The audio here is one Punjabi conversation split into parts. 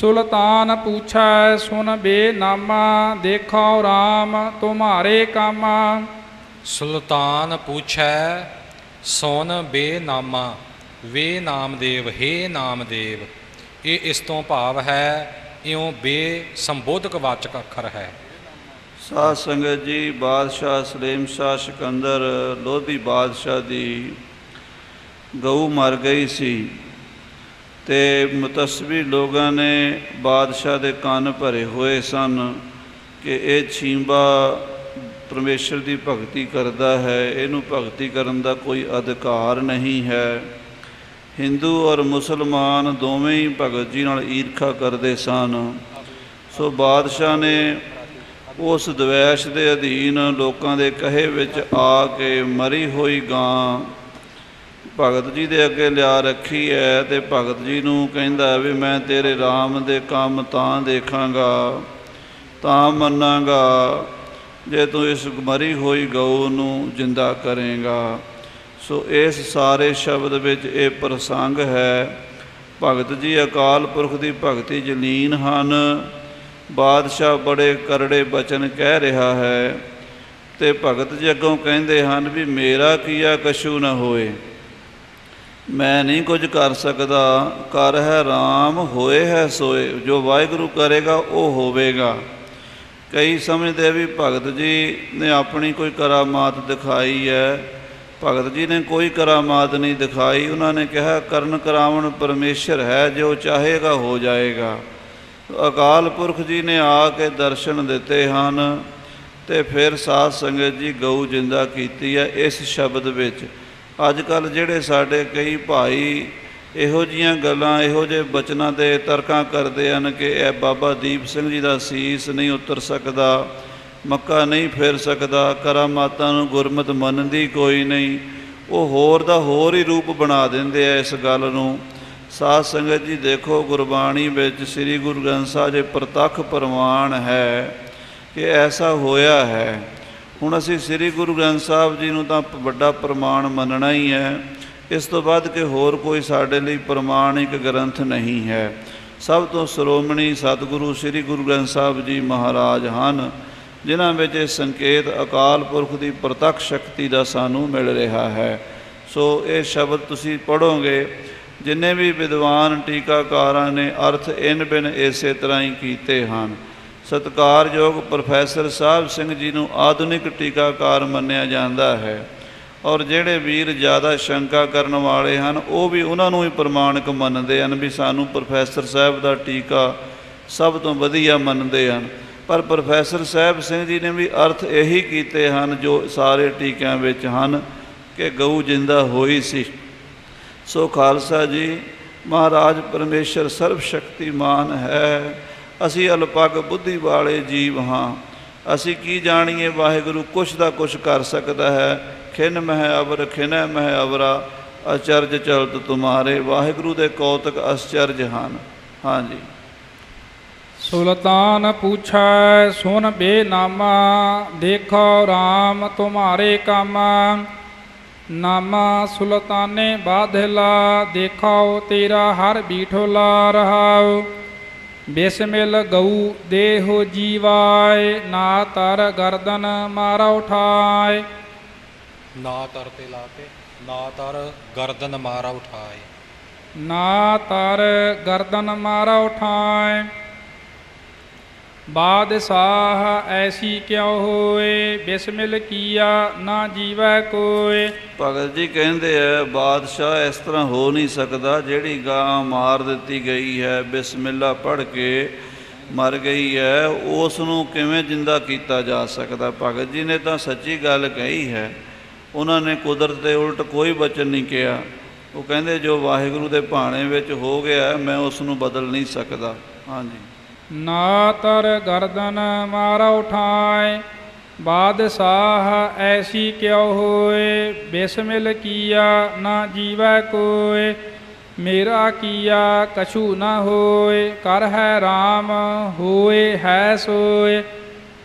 ਸੁਲਤਾਨ ਪੁੱਛੈ ਸੁਨ ਬੇ ਨਾਮਾ ਦੇਖੋ RAM ਤੁਮਾਰੇ ਕਾਮਾ। ਸੁਲਤਾਨ ਪੁੱਛੈ ਸੋਨ ਬੇਨਾਮਾ ਵੇ ਨਾਮਦੇਵ ਹੇ ਨਾਮਦੇਵ। ਇਹ ਇਸ ਤੋਂ ਭਾਵ ਹੈ ਇਉਂ ਬੇ ਸੰਬੋਧਕ ਵਾਚਕ ਅੱਖਰ ਹੈ। ਸਾਧ ਸੰਗਤ ਜੀ ਬਾਦਸ਼ਾਹ ਸਲੇਮ ਸ਼ਾਹ ਸਿਕੰਦਰ ਲੋਧੀ ਬਾਦਸ਼ਾਹ ਦੀ ਗਊ ਮਰ ਗਈ ਸੀ। ਤੇ ਮੁਤਸਬੀ ਲੋਕਾਂ ਨੇ ਬਾਦਸ਼ਾਹ ਦੇ ਕੰਨ ਭਰੇ ਹੋਏ ਸਨ ਕਿ ਇਹ ਛੀਂਬਾ ਪਰਮੇਸ਼ਰ ਦੀ ਭਗਤੀ ਕਰਦਾ ਹੈ, ਇਹਨੂੰ ਭਗਤੀ ਕਰਨ ਦਾ ਕੋਈ ਅਧਿਕਾਰ ਨਹੀਂ ਹੈ। ਹਿੰਦੂ ਔਰ ਮੁਸਲਮਾਨ ਦੋਵੇਂ ਹੀ ਭਗਤ ਜੀ ਨਾਲ ਈਰਖਾ ਕਰਦੇ ਸਨ। ਸੋ ਬਾਦਸ਼ਾਹ ਨੇ ਉਸ ਦਵੈਸ਼ ਦੇ ਅਧੀਨ ਲੋਕਾਂ ਦੇ ਕਹੇ ਵਿੱਚ ਆ ਕੇ ਮਰੀ ਹੋਈ ਗਾਂ ਭਗਤ ਜੀ ਦੇ ਅੱਗੇ ਲਿਆ ਰੱਖੀ ਹੈ ਤੇ ਭਗਤ ਜੀ ਨੂੰ ਕਹਿੰਦਾ ਵੀ ਮੈਂ ਤੇਰੇ RAM ਦੇ ਕੰਮ ਤਾਂ ਦੇਖਾਂਗਾ, ਤਾਂ ਮੰਨਾਂਗਾ। ਜੇ ਤੂੰ ਇਸ ਮਰੀ ਹੋਈ ਗਊ ਨੂੰ ਜਿੰਦਾ ਕਰੇਗਾ, ਸੋ ਇਸ ਸਾਰੇ ਸ਼ਬਦ ਵਿੱਚ ਇਹ ਪ੍ਰਸੰਗ ਹੈ, ਭਗਤ ਜੀ ਅਕਾਲ ਪੁਰਖ ਦੀ ਭਗਤੀ ਜਲੀਨ ਹਨ। ਬਾਦਸ਼ਾਹ ਬੜੇ ਕਰੜੇ ਬਚਨ ਕਹਿ ਰਿਹਾ ਹੈ ਤੇ ਭਗਤ ਜੀ ਅੱਗੋਂ ਕਹਿੰਦੇ ਹਨ ਵੀ ਮੇਰਾ ਕੀਆ ਕਛੂ ਨਾ ਹੋਏ। ਮੈਂ ਨਹੀਂ ਕੁਝ ਕਰ ਸਕਦਾ, ਕਰ ਹੈ RAM ਹੋਏ ਹੈ ਸੋਏ, ਜੋ ਵਾਹਿਗੁਰੂ ਕਰੇਗਾ, ਉਹ ਹੋਵੇਗਾ। ਕਈ ਸਮਝਦੇ ਵੀ ਭਗਤ ਜੀ ਨੇ ਆਪਣੀ ਕੋਈ ਕਰਾਮਾਤ ਦਿਖਾਈ ਹੈ। ਭਗਤ ਜੀ ਨੇ ਕੋਈ ਕਰਾਮਾਤ ਨਹੀਂ ਦਿਖਾਈ। ਉਹਨਾਂ ਨੇ ਕਿਹਾ, ਕਰਨ ਕਰਾਵਣ ਪਰਮੇਸ਼ਰ ਹੈ, ਜੋ ਚਾਹੇਗਾ, ਹੋ ਜਾਏਗਾ। ਅਕਾਲ ਪੁਰਖ ਜੀ ਨੇ ਆ ਕੇ ਦਰਸ਼ਨ ਦਿੱਤੇ ਹਨ ਤੇ ਫਿਰ ਸਾਧ ਸੰਗਤ ਜੀ ਗਊ ਜਿੰਦਾ ਕੀਤੀ ਹੈ ਇਸ ਸ਼ਬਦ ਵਿੱਚ। ਅੱਜ ਕੱਲ ਜਿਹੜੇ ਸਾਡੇ ਕਈ ਭਾਈ ਇਹੋ ਜੀਆਂ ਗੱਲਾਂ, ਇਹੋ ਜਿਹੇ ਬਚਨਾਂ 'ਤੇ ਤਰਕਾਂ ਕਰਦੇ ਹਨ ਕਿ ਇਹ ਬਾਬਾ ਦੀਪ ਸਿੰਘ ਜੀ ਦਾ ਸੀਸ ਨਹੀਂ ਉਤਰ ਸਕਦਾ, ਮੱਕਾ ਨਹੀਂ ਫੇਰ ਸਕਦਾ ਕਰਾਮਾਤਾਂ ਨੂੰ ਗੁਰਮਤ ਮੰਨਦੀ ਕੋਈ ਨਹੀਂ। ਉਹ ਹੋਰ ਦਾ ਹੋਰ ਹੀ ਰੂਪ ਬਣਾ ਦਿੰਦੇ ਆ ਇਸ ਗੱਲ ਨੂੰ। ਸਾਧ ਸੰਗਤ ਜੀ ਦੇਖੋ ਗੁਰਬਾਣੀ ਵਿੱਚ ਸ੍ਰੀ ਗੁਰੂ ਗ੍ਰੰਥ ਸਾਹਿਬ ਜੀ ਪ੍ਰਤੱਖ ਪ੍ਰਮਾਣ ਹੈ ਕਿ ਐਸਾ ਹੋਇਆ ਹੈ। ਹੁਣ ਅਸੀਂ ਸ੍ਰੀ ਗੁਰੂ ਗ੍ਰੰਥ ਸਾਹਿਬ ਜੀ ਨੂੰ ਤਾਂ ਵੱਡਾ ਪ੍ਰਮਾਣ ਮੰਨਣਾ ਹੀ ਹੈ। ਇਸ ਤੋਂ ਬਾਅਦ ਕਿ ਹੋਰ ਕੋਈ ਸਾਡੇ ਲਈ ਪ੍ਰਮਾਣਿਕ ਗ੍ਰੰਥ ਨਹੀਂ ਹੈ। ਸਭ ਤੋਂ ਸ਼੍ਰੋਮਣੀ ਸਤਿਗੁਰੂ ਸ੍ਰੀ ਗੁਰੂ ਗ੍ਰੰਥ ਸਾਹਿਬ ਜੀ ਮਹਾਰਾਜ ਹਨ, ਜਿਨ੍ਹਾਂ ਵਿੱਚ ਇਹ ਸੰਕੇਤ ਅਕਾਲ ਪੁਰਖ ਦੀ ਪ੍ਰਤੱਖ ਸ਼ਕਤੀ ਦਾ ਸਾਨੂੰ ਮਿਲ ਰਿਹਾ ਹੈ। ਸੋ ਇਹ ਸ਼ਬਦ ਤੁਸੀਂ ਪੜੋਗੇ ਜਿੰਨੇ ਵੀ ਵਿਦਵਾਨ ਟੀਕਾਕਾਰਾਂ ਨੇ ਅਰਥ ਇਨ ਬਿਨ ਇਸੇ ਤਰ੍ਹਾਂ ਹੀ ਕੀਤੇ ਹਨ। ਸਤਿਕਾਰਯੋਗ ਪ੍ਰੋਫੈਸਰ ਸਾਹਿਬ ਸਿੰਘ ਜੀ ਨੂੰ ਆਧੁਨਿਕ ਟੀਕਾਕਾਰ ਮੰਨਿਆ ਜਾਂਦਾ ਹੈ ਔਰ ਜਿਹੜੇ ਵੀਰ ਜ਼ਿਆਦਾ ਸ਼ੰਕਾ ਕਰਨ ਵਾਲੇ ਹਨ, ਉਹ ਵੀ ਉਹਨਾਂ ਨੂੰ ਹੀ ਪ੍ਰਮਾਣਿਕ ਮੰਨਦੇ ਹਨ ਵੀ ਸਾਨੂੰ ਪ੍ਰੋਫੈਸਰ ਸਾਹਿਬ ਦਾ ਟੀਕਾ ਸਭ ਤੋਂ ਵਧੀਆ ਮੰਨਦੇ ਹਨ। ਪਰ ਪ੍ਰੋਫੈਸਰ ਸਾਹਿਬ ਸਿੰਘ ਜੀ ਨੇ ਵੀ ਅਰਥ ਇਹੀ ਕੀਤੇ ਹਨ ਜੋ ਸਾਰੇ ਟੀਕਿਆਂ ਵਿੱਚ ਹਨ ਕਿ ਗਊ ਜਿੰਦਾ ਹੋਈ ਸੀ। ਸੋ ਖਾਲਸਾ ਜੀ, ਮਹਾਰਾਜ ਪਰਮੇਸ਼ਰ ਸਰਵ ਸ਼ਕਤੀਮਾਨ ਹੈ। ਅਸੀਂ ਅਲਪਗ ਬੁੱਧੀ ਵਾਲੇ ਜੀਵ ਹਾਂ। ਅਸੀਂ ਕੀ ਜਾਣੀਏ ਵਾਹਿਗੁਰੂ, ਕੁਛ ਦਾ ਕੁਛ ਕਰ ਸਕਦਾ ਹੈ। ਖਿਨ ਮਹਿ ਅਵਰ, ਖਿਨੈ ਮਹਿ ਅਵਰਾ, ਅਚਰਜ ਚਲਤ ਤੁਮਾਰੇ। ਵਾਹਿਗੁਰੂ ਦੇ ਕੌਤਕ ਅਚਰਜ ਹਨ। ਹਾਂਜੀ। ਸੁਲਤਾਨ ਪੁੱਛੈ, ਸੁਨ ਬੇਨਾਮਾ ਦੇਖੋ RAM ਤੁਮਾਰੇ ਕਾਮਾ। ਨਾਮਾ ਸੁਲਤਾਨੇ ਬਾਧਲਾ, ਦੇਖੋ ਤੇਰਾ ਹਰ ਬੀਠੋਲਾ ਰਹਾਉ। ਬਿਸਮਿਲ ਗਊ ਦੇਹੋ ਜੀਵਾਏ ਨਾ ਤਰ ਗਰਦਨ ਮਾਰਾ ਉਠਾਏ। ਨਾ ਤਰ ਤੇ ਲਾ ਕੇ ਨਾ ਤਰ ਗਰਦਨ ਮਾਰਾ ਉਠਾਏ। ਨਾ ਤਰ ਗਰਦਨ ਮਾਰਾ ਉਠਾਏ। ਬਾਦਸ਼ਾਹ ਐਸੀ ਕਿਉ ਹੋਏ ਬਿਸਮਿਲ ਕੀਆ ਨਾ ਜੀਵੈ ਕੋਏ। ਭਗਤ ਜੀ ਕਹਿੰਦੇ ਆ, ਬਾਦਸ਼ਾਹ ਇਸ ਤਰ੍ਹਾਂ ਹੋ ਨਹੀਂ ਸਕਦਾ, ਜਿਹੜੀ ਗਾਂ ਮਾਰ ਦਿੱਤੀ ਗਈ ਹੈ ਬਿਸਮਿਲ੍ਲਾ ਪੜ੍ਹ ਕੇ ਮਰ ਗਈ ਹੈ ਉਸ ਨੂੰ ਕਿਵੇਂ ਜਿੰਦਾ ਕੀਤਾ ਜਾ ਸਕਦਾ? ਭਗਤ ਜੀ ਨੇ ਤਾਂ ਸੱਚੀ ਗੱਲ ਕਹੀ ਹੈ, ਉਹਨਾਂ ਨੇ ਕੁਦਰਤ ਦੇ ਉਲਟ ਕੋਈ ਬਚਨ ਨਹੀਂ ਕਿਹਾ। ਉਹ ਕਹਿੰਦੇ, ਜੋ ਵਾਹਿਗੁਰੂ ਦੇ ਭਾਣੇ ਵਿੱਚ ਹੋ ਗਿਆ, ਮੈਂ ਉਸ ਨੂੰ ਬਦਲ ਨਹੀਂ ਸਕਦਾ। ਹਾਂਜੀ। ਨਾ ਤਰ ਗਰਦਨ ਮਾਰਾ ਉਠਾਏ, ਬਾਦਸ਼ਾਹ ਐਸੀ ਕਿਉ ਹੋਏ? ਬਿਸਮਿਲ ਕੀਆ ਨਾ ਜੀਵੈ ਕੋਏ, ਮੇਰਾ ਕੀਆ ਕਛੂ ਨਾ ਹੋਏ, ਕਰ ਹੈ RAM ਹੋਏ ਹੈ ਸੋਏ।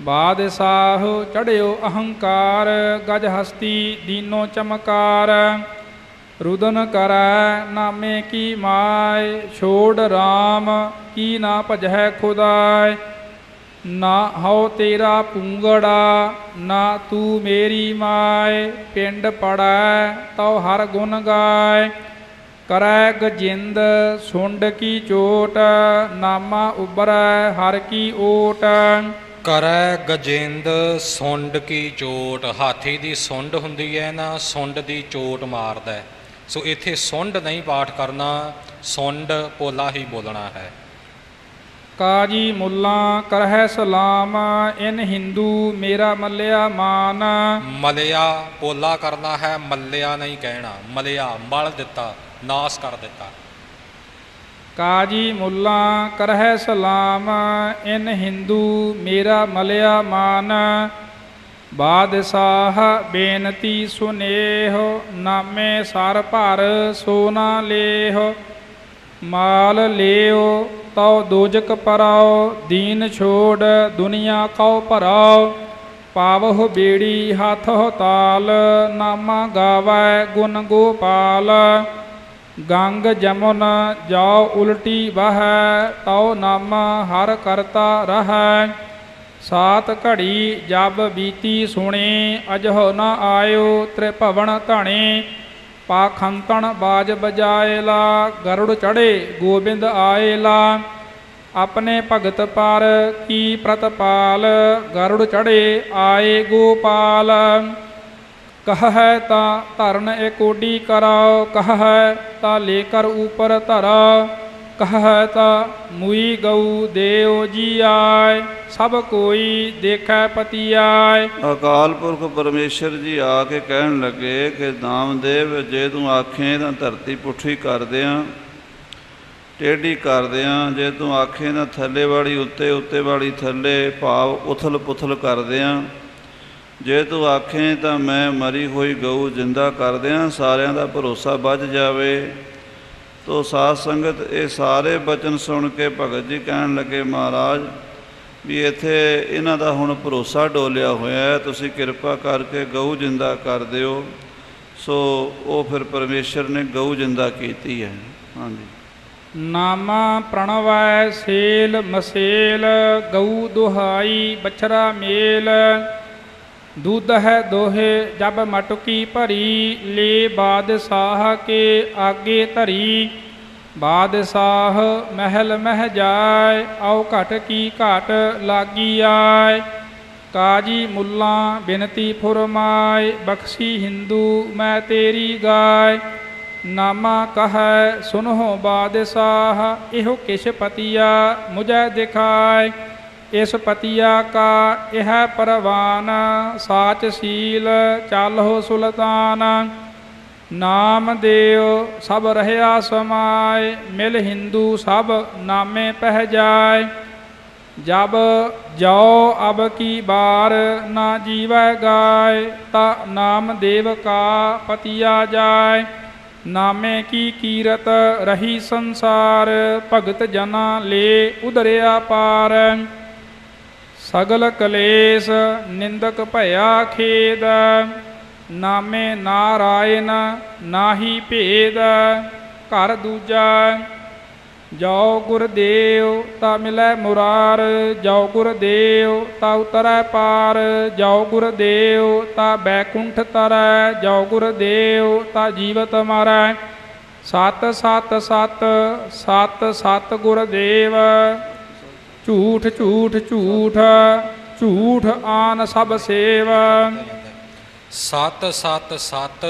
ਬਾਦਸ਼ਾਹ ਚੜਿਓ ਅਹੰਕਾਰ, ਗਜ ਹਸਤੀ ਦੀਨੋ ਚਮਕਾਰ। ਰੁਦਨ ਕਰੈ ਨਾਮੇ ਕੀ ਮਾਇ, ਛੋੜ RAM ਕੀ ਨਾ ਭਜੈ ਖੁਦਾਇ। ਨਾ ਹਉ ਤੇਰਾ ਪੂੰਗੜਾ, ਨਾ ਤੂੰ ਮੇਰੀ ਮਾਇ, ਪਿੰਡ ਪੜੈ ਤਉ ਹਰ ਗੁਣ ਗਾਏ ਕਰੈ ਗਜਿੰਦ, ਸੁੰਡ ਕੀ ਚੋਟ, ਨਾਮਾ ਉਬਰੈ ਹਰ ਕੀ ਓਟ। ਕਰੈ ਗਜਿੰਦ, ਸੁੰਡ ਕੀ ਚੋਟ, ਹਾਥੀ ਦੀ ਸੁੰਡ ਹੁੰਦੀ ਹੈ ਨਾ, ਸੁੰਡ ਦੀ ਚੋਟ ਮਾਰਦਾ। ਹੈ। ਸੋ ਇੱਥੇ ਸੁੰਡ ਨਹੀਂ ਪਾਠ ਕਰਨਾ ਸੁੰਡ ਪੋਲਾ ਹੀ ਬੋਲਣਾ ਹੈ। ਕਾਜੀ ਮੁੱਲਾ ਕਰਹਿ ਸਲਾਮ ਇਨ ਹਿੰਦੂ ਮੇਰਾ ਮੱਲਿਆ ਮਾਨ। ਮਲਿਆ ਪੋਲਾ ਕਰਨਾ ਹੈ ਮੱਲਿਆ ਨਹੀਂ ਕਹਿਣਾ। ਮਲਿਆ ਮਲ ਦਿੱਤਾ ਨਾਸ ਕਰ ਦਿੱਤਾ। ਕਾਜੀ ਮੁੱਲਾ ਕਰਹਿ ਸਲਾਮ ਇਨ ਹਿੰਦੂ ਮੇਰਾ ਮਲਿਆ ਮਾਨ। ਬਾਦਸ਼ਾਹ ਬੇਨਤੀ ਸੁਨੇਹ, ਨਾਮੇ ਸਰ ਭਰ ਸੋਨਾ ਲੇਹ। ਮਾਲ ਲਿਓ, ਤਉ ਦੋਜਕ ਪਰਾਓ, ਦੀਨ ਛੋੜ ਦੁਨੀਆ ਕਉ ਭਰਾਓ। ਪਾਵਹੁ ਬੇੜੀ ਹੱਥ ਤਾਲ, ਨਾਮਾ ਗਾਵੈ ਗੁਣ ਗੋਪਾਲ। ਗੰਗ ਜਮੁਨ ਜਾਉ ਉਲਟੀ ਵਹੈ, ਤਉ ਨਾਮ ਹਰ ਕਰਤਾ ਰਹੈ। ਸਾਤ ਘੜੀ ਜਬ ਬੀਤੀ ਸੁਣੇ, ਅਜਹੁ ਨ ਆਇਓ ਤ੍ਰਿਭਵਨ ਧਣੇ, ਪਾਖੰਤਣ ਬਾਜ ਬਜਾਏਲਾ ਗਰੁੜ ਚੜੇ ਗੋਬਿੰਦ ਆਏਲਾ ਆਪਣੇ ਭਗਤ ਪਰ ਕੀ ਪ੍ਰਤਪਾਲ, ਗਰੁੜ ਚੜੇ ਆਏ ਗੋਪਾਲ। ਕਹ ਤਾ ਧਰਨ ਏਕੋਡੀ ਕਰਾਓ ਕਹ ਹੈ ਲੇਕਰ ਉਪਰ ਧਰਾ। ਕਹ ਤਾਂ ਮੁਈ ਗਊ ਦੇਉ ਜੀ ਆਏ ਸਭ ਕੋਈ ਦੇਖੈ ਪਤੀ ਆਏ ਅਕਾਲ ਪੁਰਖ ਪਰਮੇਸ਼ਰ ਜੀ ਆ ਕੇ ਕਹਿਣ ਲੱਗੇ ਕਿ ਨਾਮਦੇਵ ਜੇ ਤੂੰ ਆਖੇ ਤਾਂ ਧਰਤੀ ਪੁੱਠੀ ਕਰ ਦਿਆਂ, ਟੇਢੀ ਕਰ ਦਿਆਂ, ਜੇ ਤੂੰ ਆਖੇ ਤਾਂ ਥੱਲੇ ਵਾਲੀ ਉੱਤੇ ਉੱਤੇ ਵਾਲੀ ਥੱਲੇ ਭਾਵ ਉਥਲ ਪੁਥਲ ਕਰ ਦਿਆਂ। ਜੇ ਤੂੰ ਆਖੇ ਤਾਂ ਮੈਂ ਮਰੀ ਹੋਈ ਗਊ ਜਿੰਦਾ ਕਰ ਦਿਆਂ, ਸਾਰਿਆਂ ਦਾ ਭਰੋਸਾ ਵੱਜ ਜਾਵੇ। ਤੋ ਸਾਧ ਸੰਗਤ, ਇਹ ਸਾਰੇ ਬਚਨ ਸੁਣ ਕੇ ਭਗਤ ਜੀ ਕਹਿਣ ਲੱਗੇ, ਮਹਾਰਾਜ, ਵੀ ਇੱਥੇ ਇਹਨਾਂ ਦਾ ਹੁਣ ਭਰੋਸਾ ਡੋਲਿਆ ਹੋਇਆ ਹੈ, ਤੁਸੀਂ ਕਿਰਪਾ ਕਰਕੇ ਗਊ ਜਿੰਦਾ ਕਰ ਦਿਓ। ਸੋ ਉਹ ਫਿਰ ਪਰਮੇਸ਼ਰ ਨੇ ਗਊ ਜਿੰਦਾ ਕੀਤੀ ਹੈ। ਹਾਂਜੀ। ਨਾਮਾ ਪ੍ਰਣਵੈ ਸੇਲ ਮਸੇਲ, ਗਊ ਦੁਹਾਈ ਬਛਰਾ ਮੇਲ। ਦੁੱਧ ਹੈ ਦੋਹੇ, ਜਬ ਮਟਕੀ ਭਰੀ, ਲੇ ਬਾਦਸ਼ਾਹ ਕੇ ਆਗੇ ਧਰੀ। ਬਾਦਸ਼ਾਹ ਮਹਿਲ ਮਹਿ ਜਾਏ ਆਉ ਘਟ ਕੀ ਘਾਟ ਲਾਗੀ ਆਏ। ਕਾਜੀ ਮੁੱਲਾ ਬਿਨਤੀ ਫੁਰਮਾਏ, ਬਖਸ਼ੀ ਹਿੰਦੂ ਮੈਂ ਤੇਰੀ ਗਾਏ। ਨਾਮਾ ਕਹੈ, ਸੁਨਹੁ ਬਾਦਸ਼ਾਹ, ਇਹੋ ਕਿਛ ਪਤੀਆ ਮੁਝੈ ਦਿਖਾਏ। ਇਸ ਪਤੀਆ ਕਾ ਇਹ ਪਰਵਾਨ, ਸਾਚ ਸੀਲ ਚਾਲਹੁ ਸੁਲਤਾਨ। ਨਾਮ ਦੇਵ ਸਭ ਰਹਿਆ ਸਮਾਏ, ਮਿਲ ਹਿੰਦੂ ਸਭ ਨਾਮੇ ਪਹਿ ਜਾਏ। ਜਬ ਜਾਓ ਅਬ ਕੀ ਬਾਰ ਨਾ ਜੀਵੈ ਗਾਏ, ਤਾ ਨਾਮ ਦੇਵ ਕਾ ਪਤੀਆ ਜਾਏ। ਨਾਮੇ ਕੀ ਕੀਰਤ ਰਹੀ ਸੰਸਾਰ, ਭਗਤ ਜਨਾ ਲੇ ਉਧਰਿਆ ਪਾਰ। ਸਗਲ ਕਲੇਸ਼ ਨਿੰਦਕ ਭਇਆ ਖੇਦ, ਨਾਮੇ ਨਾਰਾਇਣ ਨਾਹੀ ਭੇਦ, ਘਰ ਦੂਜਾ ਜੋ ਗੁਰਦੇਵ ਤਾ ਮਿਲੈ ਮੁਰਾਰ ਜੋ ਗੁਰਦੇਵ ਤਾ ਉਤਰੈ ਪਾਰ ਜੋ ਗੁਰਦੇਵ ਤਾ ਬੈਕੁੰਠ ਤਰੈ ਜੋ ਗੁਰਦੇਵ ਤਾ ਜੀਵਤ ਮਾਰੈ। ਸਤ ਸਤ ਸਤ ਸਤ ਸਤ ਗੁਰਦੇਵ ਝੂਠ ਝੂਠ ਝੂਠ ਝੂਠ ਆਨ ਸਭ ਸੇਵ। ਸਤ ਸਤ ਸਤ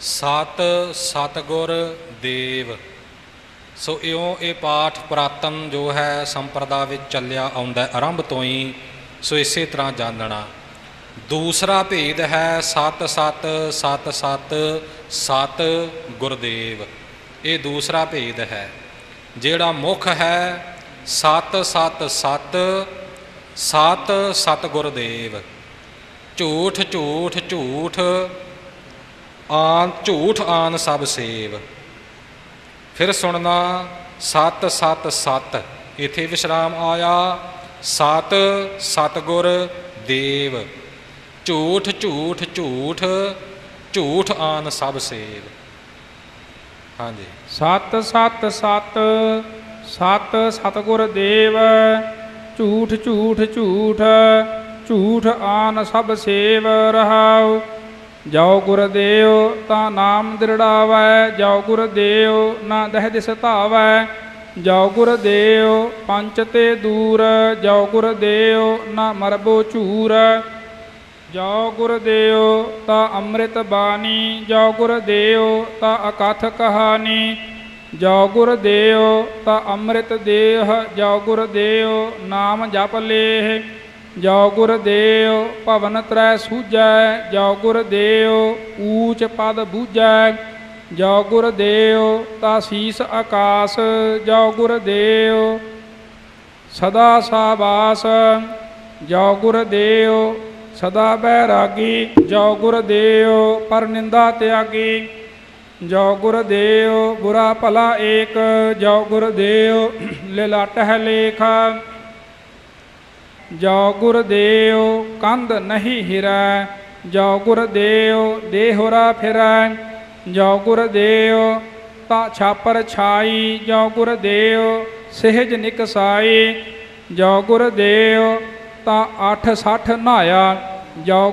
ਸਤ, ਸਤਗੁਰ ਦੇਵ। ਸੋ ਇਉਂ ਇਹ ਪਾਠ ਪ੍ਰਾਤਨ ਜੋ ਹੈ ਸੰਪਰਦਾ ਵਿੱਚ ਚੱਲਿਆ ਆਉਂਦਾ ਆਰੰਭ ਤੋਂ ਹੀ ਸੋ ਇਸੇ ਤਰ੍ਹਾਂ ਜਾਣਨਾ। ਦੂਸਰਾ ਭੇਦ ਹੈ ਸਤ ਸਤ ਸਤ ਸਤ ਸਤ ਗੁਰਦੇਵ। ਇਹ ਦੂਸਰਾ ਭੇਦ ਹੈ। ਜਿਹੜਾ ਮੁੱਖ ਹੈ ਸਤ ਸਤ ਸਤ ਸਤ ਸਤ ਗੁਰਦੇਵ ਝੂਠ ਝੂਠ ਝੂਠ, ਆਨ ਝੂਠ ਆਨ ਸਭ ਸੇਵ। ਫਿਰ ਸੁਣਨਾ ਸਤ ਸਤ ਸਤ ਇਥੇ ਵਿਸ਼ਰਾਮ ਆਇਆ ਸਤ ਸਤਗੁਰ ਦੇਵ ਝੂਠ ਝੂਠ ਝੂਠ ਝੂਠ ਆਨ ਸਭ ਸੇਵ। ਹਾਂਜੀ। ਸਤ ਸਤ ਸਤ ਸਤ ਸਤਗੁਰ ਦੇਵ, ਝੂਠ ਝੂਠ ਝੂਠ ਝੂਠ ਆਨ ਸਭ ਸੇਵ ਰਹਾਉ। ਜਾਉ ਗੁਰਦੇਵ ਤਾਂ ਨਾਮ ਦ੍ਰਿੜਾਵੈ, ਜਾਉ ਗੁਰਦੇਵ ਨਾ ਦਹਿ ਦਿਸ ਧਾਵੈ। ਜਾਉ ਗੁਰ ਪੰਚ ਤੇ ਦੂਰ, ਜਾਉ ਗੁਰਦੇਵ ਨਾ ਮਰਬੋ ਝੂਰ। ਜਾਉ ਗੁਰਦੇਵ ਤਾ ਅੰਮ੍ਰਿਤ ਬਾਣੀ, ਜਾਉ ਗੁਰਦੇਵ ਤਾ ਅਕਥ ਕਹਾਣੀ। ਜਾਉ ਗੁਰਦੇਵ ਤਾ ਅੰਮ੍ਰਿਤ ਦੇਹ ਜਾਉ ਗੁਰਦੇਵ ਨਾਮ ਜਪ ਲੇਹ ਜਾਉ ਗੁਰਦੇਵ ਭਵਨ ਤਰੈ ਸੂਝੈ ਜਾਉ ਗੁਰਦੇਵ ਊਚ ਪਦ ਬੂਝੈ ਜਾਉ ਗੁਰਦੇਵ ਤਾ ਸੀਸ ਆਕਾਸ ਜਾਉ ਗੁਰਦੇਵ ਸਦਾ ਸਾਬਾਸ ਜੋ ਗੁਰਦੇਵ ਸਦਾ ਬੈਰਾਗੀ, ਜੋ ਗੁਰਦੇਵ ਪਰ ਨਿੰਦਾ ਤਿਆਗੀ। ਜੋ ਗੁਰਦੇਵ ਬੁਰਾ ਭਲਾ ਏਕ, ਜੋ ਗੁਰਦੇਵ ਲਿਲਾਟ ਹੈ ਲੇਖ। ਜੋ ਗੁਰਦੇਵ ਕੰਧ ਨਹੀਂ ਹਿਰੈ, ਜੋ ਗੁਰਦੇਵ ਦੇਹੁਰਾ ਫਿਰੈ। ਜੋ ਗੁਰਦੇਵ ਤਾ ਛਾਪਰ ਛਾਈ, ਜੋ ਗੁਰਦੇਵ ਸਹਿਜ ਨਿਕਸਾਈ। ਜੋ ਗੁਰਦੇਵ ਤਾ 8 60 ਨਹਾਇਆ। ਜੋ